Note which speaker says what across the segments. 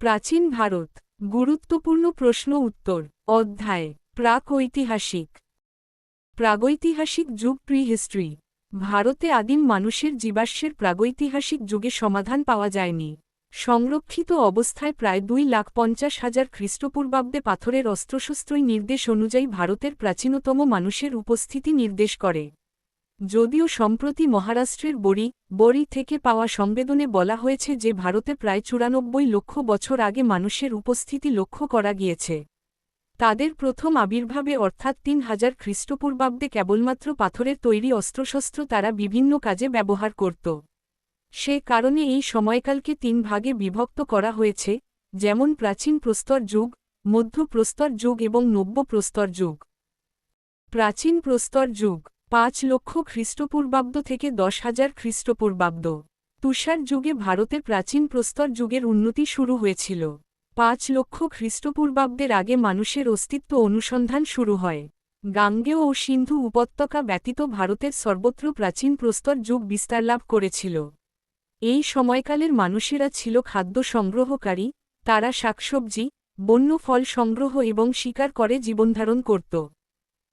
Speaker 1: প্রাচীন ভারত, গুরুত্বপূর্ণ প্রশ্ন উত্তর, অধ্যায় প্রাক ঐতিহাসিক প্রাগৈতিহাসিক যুগ প্রি হিস্ট্রি ভারতে আদিম মানুষের জীবাশ্মের প্রাগৈতিহাসিক যুগে সমাধান পাওয়া যায়নি। সংরক্ষিত অবস্থায় প্রায় দুই লাখ পঞ্চাশ হাজার খ্রিস্টপূর্বাব্দে পাথরের অস্ত্রশস্ত্রই নির্দেশ অনুযায়ী ভারতের প্রাচীনতম মানুষের উপস্থিতি নির্দেশ করে। যদিও সম্প্রতি মহারাষ্ট্রের বড়ি বড়ি থেকে পাওয়া সংবেদনে বলা হয়েছে যে ভারতে প্রায় চুরানব্বই লক্ষ বছর আগে মানুষের উপস্থিতি লক্ষ্য করা গিয়েছে। তাদের প্রথম আবির্ভাবে অর্থাৎ তিন হাজার খ্রিস্টপূর্বাব্দে কেবলমাত্র পাথরের তৈরি অস্ত্রশস্ত্র তারা বিভিন্ন কাজে ব্যবহার করত। সে কারণে এই সময়কালকে তিন ভাগে বিভক্ত করা হয়েছে, যেমন প্রাচীন প্রস্তর যুগ, মধ্য প্রস্তর যুগ এবং নব্য প্রস্তর যুগ। প্রাচীন প্রস্তর যুগ পাঁচ লক্ষ খ্রিস্টপূর্বাব্দ থেকে দশ হাজার খ্রিস্টপূর্বাব্দ। তুষার যুগে ভারতে প্রাচীন প্রস্তর যুগের উন্নতি শুরু হয়েছিল। পাঁচ লক্ষ খ্রিস্টপূর্বাব্দের আগে মানুষের অস্তিত্ব অনুসন্ধান শুরু হয়। গাঙ্গেয় ও সিন্ধু উপত্যকা ব্যতীত ভারতের সর্বত্র প্রাচীন প্রস্তর যুগ বিস্তার লাভ করেছিল। এই সময়কালের মানুষেরা ছিল খাদ্য সংগ্রহকারী, তারা শাকসবজি, বন্য ফল সংগ্রহ এবং শিকার করে জীবনধারণ করত।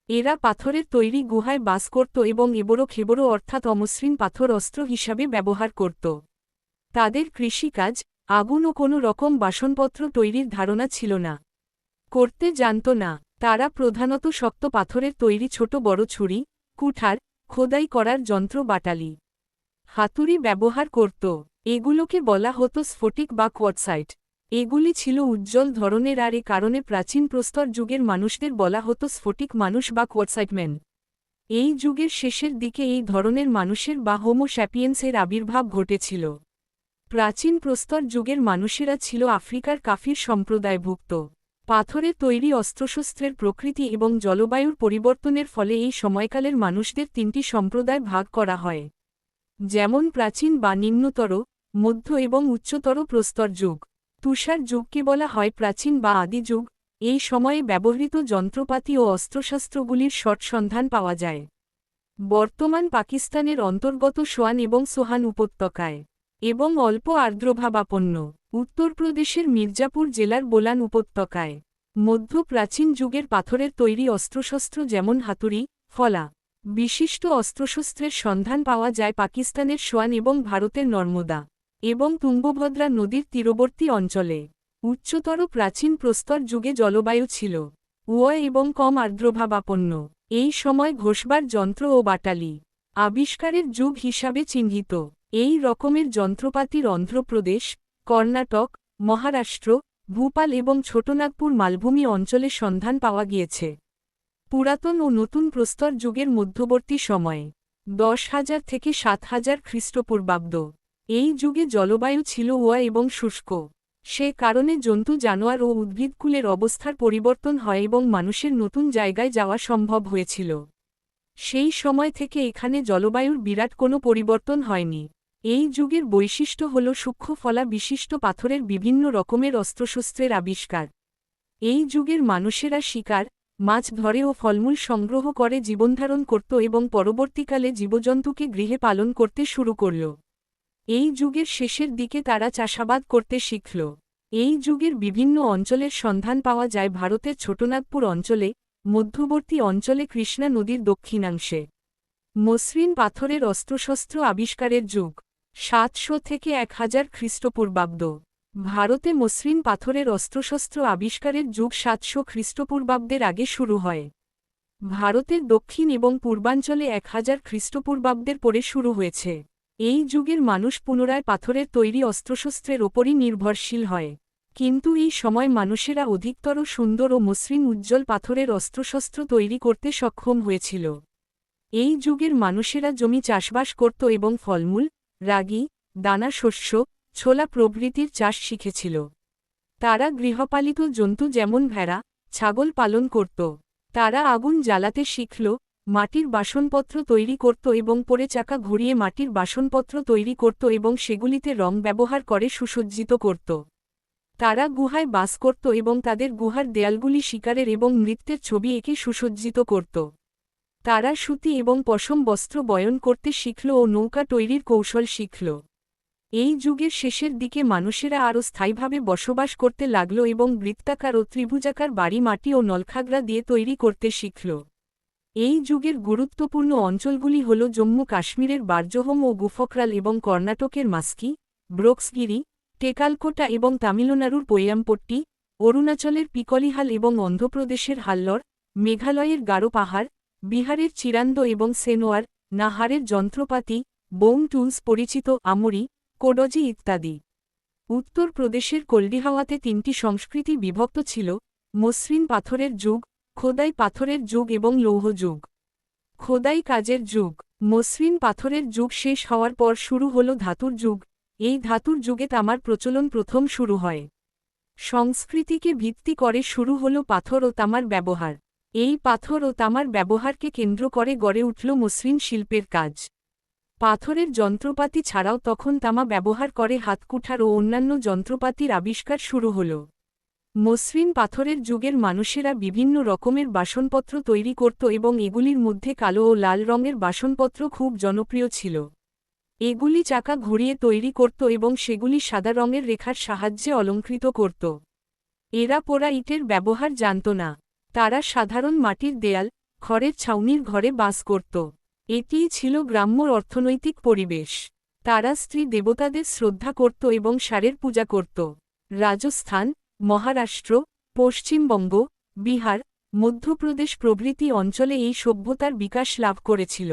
Speaker 1: এরা পাথরের তৈরি গুহায় বাস করত এবং এবড়ো খেবড়ো অর্থাৎ অমসৃণ পাথর অস্ত্র হিসাবে ব্যবহার করত। তাদের কৃষিকাজ, আগুন ও কোনো রকম বাসনপত্র তৈরির ধারণা ছিল না। করতে জানত না। তারা প্রধানত শক্ত পাথরের তৈরি ছোট বড় ছুরি, কুঠার, খোদাই করার যন্ত্র বাটালি, হাতুড়ি ব্যবহার করত। এগুলোকে বলা হতো স্ফটিক বা কোয়াটসাইট এগুলি ছিল উজ্জ্বল ধরনের আর এ কারণে প্রাচীন প্রস্তর যুগের মানুষদের বলা হতো স্ফটিক মানুষ বা কোয়াটসাইটম্যান এই যুগের শেষের দিকে এই ধরনের মানুষের বা হোমো স্যাপিয়েন্সের আবির্ভাব ঘটেছিল। প্রাচীন প্রস্তর যুগের মানুষেরা ছিল আফ্রিকার কাফির সম্প্রদায়ভুক্ত। পাথরে তৈরি অস্ত্রশস্ত্রের প্রকৃতি এবং জলবায়ুর পরিবর্তনের ফলে এই সময়কালের মানুষদের তিনটি সম্প্রদায় ভাগ করা হয়। যেমন প্রাচীন বা নিম্নতর, মধ্য এবং উচ্চতর প্রস্তর যুগ। তুষার যুগকে বলা হয় প্রাচীন বা আদি যুগ? এই সময়ে ব্যবহৃত যন্ত্রপাতি ও অস্ত্রশস্ত্রগুলির শট সন্ধান পাওয়া যায়। বর্তমান পাকিস্তানের অন্তর্গত সোয়ান এবং সোহান উপত্যকায় এবং অল্প আর্দ্রভাবাপন্ন উত্তরপ্রদেশের মির্জাপুর জেলার বোলান উপত্যকায়। মধ্য প্রাচীন যুগের পাথরের তৈরি অস্ত্রশস্ত্র যেমন হাতুড়ি, ফলা বিশিষ্ট অস্ত্রশস্ত্রের সন্ধান পাওয়া যায় পাকিস্তানের সোয়ান এবং ভারতের নর্মদা। এবং তুঙ্গভদ্রা নদীর তীরবর্তী অঞ্চলে। উচ্চতর প্রাচীন প্রস্তর যুগে জলবায়ু ছিল। উয় এবং কম আর্দ্রভাবাপন্ন। এই সময় ঘোষবার যন্ত্র ও বাটালি আবিষ্কারের যুগ হিসাবে চিহ্নিত। এই রকমের যন্ত্রপাতির অন্ধ্রপ্রদেশ, কর্ণাটক, মহারাষ্ট্র, ভূপাল এবং ছোটনাগপুর মালভূমি অঞ্চলে সন্ধান পাওয়া গিয়েছে। পুরাতন ও নতুন প্রস্তর যুগের মধ্যবর্তী সময়ে দশ হাজার থেকে সাত হাজার খ্রিস্টপূর্বাব্দ। এই যুগে জলবায়ু ছিল ওয়া এবং শুষ্ক। সে কারণে জন্তু, জানোয়ার ও উদ্ভিদকুলের অবস্থার পরিবর্তন হয় এবং মানুষের নতুন জায়গায় যাওয়া সম্ভব হয়েছিল। সেই সময় থেকে এখানে জলবায়ুর বিরাট কোনো পরিবর্তন হয়নি। এই যুগের বৈশিষ্ট্য হল সূক্ষ্ম ফলা বিশিষ্ট পাথরের বিভিন্ন রকমের অস্ত্রশস্ত্রের আবিষ্কার। এই যুগের মানুষেরা শিকার, মাছ ধরে ও ফলমূল সংগ্রহ করে জীবনধারণ করত এবং পরবর্তীকালে জীবজন্তুকে গৃহে পালন করতে শুরু করল। এই যুগের শেষের দিকে তারা চাষাবাদ করতে শিখল। এই যুগের বিভিন্ন অঞ্চলের সন্ধান পাওয়া যায় ভারতের ছোটনাগপুর অঞ্চলে, মধ্যবর্তী অঞ্চলে কৃষ্ণা নদীর দক্ষিণাংশে। মসৃণ পাথরের অস্ত্রশস্ত্র আবিষ্কারের যুগ। সাতশো থেকে এক হাজার খ্রিস্টপূর্বাব্দ। ভারতে মসৃণ পাথরের অস্ত্রশস্ত্র আবিষ্কারের যুগ সাতশো খ্রিস্টপূর্বাব্দের আগে শুরু হয়। ভারতের দক্ষিণ এবং পূর্বাঞ্চলে এক হাজার খ্রিস্টপূর্বাব্দের পরে শুরু হয়েছে। এই যুগের মানুষ পুনরায় পাথরের তৈরি অস্ত্রশস্ত্রের ওপরই নির্ভরশীল হয়। কিন্তু এই সময় মানুষেরা অধিকতর সুন্দর ও মসৃণ উজ্জ্বল পাথরের অস্ত্রশস্ত্র তৈরি করতে সক্ষম হয়েছিল। এই যুগের মানুষেরা জমি চাষবাস করত এবং ফলমূল, রাগি, দানা শস্য, ছোলা প্রভৃতির চাষ শিখেছিল। তারা গৃহপালিত জন্তু যেমন ভেড়া, ছাগল পালন করত। তারা আগুন জ্বালাতে শিখল মাটির বাসনপত্র তৈরি করত এবং পরে চাকা ঘুরিয়ে মাটির বাসনপত্র তৈরি করত এবং সেগুলিতে রং ব্যবহার করে সুসজ্জিত করত। তারা গুহায় বাস করত এবং তাদের গুহার দেয়ালগুলি শিকারের এবং নৃত্যের ছবি এঁকে সুসজ্জিত করত। তারা সুতি এবং পশম বস্ত্র বয়ন করতে শিখল ও নৌকা তৈরির কৌশল শিখল। এই যুগের শেষের দিকে মানুষেরা আরও স্থায়ীভাবে বসবাস করতে লাগল এবং বৃত্তাকার ও ত্রিভুজাকার বাড়ি, মাটি ও নলখাগড়া দিয়ে তৈরি করতে শিখল। এই যুগের গুরুত্বপূর্ণ অঞ্চলগুলি হল জম্মু কাশ্মীরের বার্জহোম ও গুফকরাল এবং কর্ণাটকের মাস্কি, ব্রোক্সগিরি, টেকালকোটা এবং তামিলনাড়ুর পৈয়ামপট্টি, অরুণাচলের পিকলিহাল এবং অন্ধ্রপ্রদেশের হাল্লর মেঘালয়ের গারো পাহাড়, বিহারের চিরান্দ এবং সেনোয়ার, নাহারের যন্ত্রপাতি, বোম টুলস পরিচিত আমরি, কোডজি ইত্যাদি। উত্তর প্রদেশের কল্ডিহাওয়াতে তিনটি সংস্কৃতি বিভক্ত ছিল, মসৃণ পাথরের যুগ খোদাই পাথরের যুগ এবং লৌহ যুগ। খোদাই কাজের যুগ। মসৃণ পাথরের যুগ শেষ হওয়ার পর শুরু হল ধাতুর যুগ। এই ধাতুর যুগে তামার প্রচলন প্রথম শুরু হয়। সংস্কৃতিকে ভিত্তি করে শুরু হল পাথর ও তামার ব্যবহার। এই পাথর ও তামার ব্যবহারকে কেন্দ্র করে গড়ে উঠল মসৃণ শিল্পের কাজ। পাথরের যন্ত্রপাতি ছাড়াও তখন তামা ব্যবহার করে হাতকুঠার ও অন্যান্য যন্ত্রপাতির আবিষ্কার শুরু হল। মসৃণ পাথরের যুগের মানুষেরা বিভিন্ন রকমের বাসনপত্র তৈরি করত এবং এগুলির মধ্যে কালো ও লাল রঙের বাসনপত্র খুব জনপ্রিয় ছিল। এগুলি চাকা ঘুরিয়ে তৈরি করত এবং সেগুলি সাদা রঙের রেখার সাহায্যে অলঙ্কৃত করত। এরা পোড়া ইটের ব্যবহার জানত না। তারা সাধারণ মাটির দেয়াল, খড়ের ছাউনির ঘরে বাস করত। এটিই ছিল গ্রাম্য অর্থনৈতিক পরিবেশ। তারা স্ত্রী দেবতাদের শ্রদ্ধা করত এবং সারের পূজা করত। রাজস্থান মহারাষ্ট্র পশ্চিমবঙ্গ বিহার মধ্যপ্রদেশ প্রভৃতি অঞ্চলে এই সভ্যতার বিকাশ লাভ করেছিল।